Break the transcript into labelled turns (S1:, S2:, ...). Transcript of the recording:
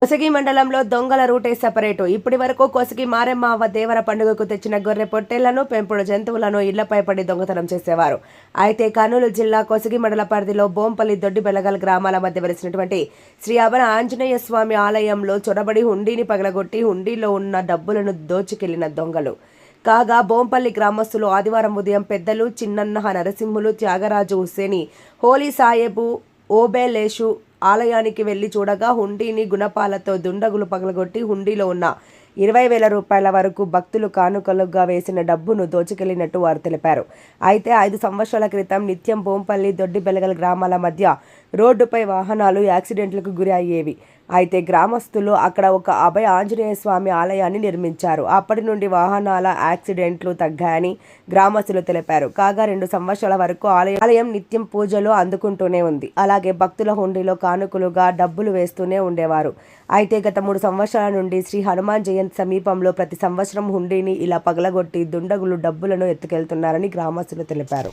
S1: కొసగి మండలంలో దొంగల రూటే సెపరేటు. ఇప్పటి వరకు కొసగి మారెమ్మ అవ్వ దేవర పండుగకు తెచ్చిన గొర్రె పొట్టేళ్ళను పెంపుడు జంతువులను ఇళ్ళపై పడి దొంగతనం చేసేవారు. అయితే కర్నూలు జిల్లా కొసగి మండల పరిధిలో బోంపల్లి దొడ్డి బెలగల్ గ్రామాల మధ్య వెలిసినటువంటి శ్రీ అవన ఆంజనేయ స్వామి ఆలయంలో చొరబడి హుండీని పగలగొట్టి హుండీలో ఉన్న డబ్బులను దోచుకెళ్ళిన దొంగలు. కాగా బోంపల్లి గ్రామస్తులు ఆదివారం ఉదయం పెద్దలు చిన్నన్న నరసింహులు త్యాగరాజు హుసేని హోలీ సాయేబు ఓబేలేషు ఆలయానికి వెళ్ళి చూడగా హుండీని గుణపాలతో దుండగులు పగలగొట్టి హుండీలో ఉన్న ఇరవై వేల రూపాయల వరకు భక్తులు కానుకలుగా వేసిన డబ్బును దోచుకెళ్ళినట్టు వారు తెలిపారు. అయితే ఐదు సంవత్సరాల క్రితం నిత్యం బోంపల్లి దొడ్డి బెలగల్ గ్రామాల మధ్య రోడ్డుపై వాహనాలు యాక్సిడెంట్లకు గురి అయ్యేవి అయితే గ్రామస్తులు అక్కడ ఒక అభయ ఆంజనేయ స్వామి ఆలయాన్ని నిర్మించారు. అప్పటి నుండి వాహనాల యాక్సిడెంట్లు తగ్గాయని గ్రామస్తులు తెలిపారు. కాగా రెండు సంవత్సరాల వరకు ఆలయం ఆలయం నిత్యం పూజలు అందుకుంటూనే ఉంది. అలాగే భక్తుల హుండీలో కానుకలుగా డబ్బులు వేస్తూనే ఉండేవారు. అయితే గత మూడు సంవత్సరాల నుండి శ్రీ హనుమాన్ జయంతి సమీపంలో ప్రతి సంవత్సరం హుండీని ఇలా పగలగొట్టి దుండగులు డబ్బులను ఎత్తుకెళ్తున్నారని గ్రామస్తులు తెలిపారు.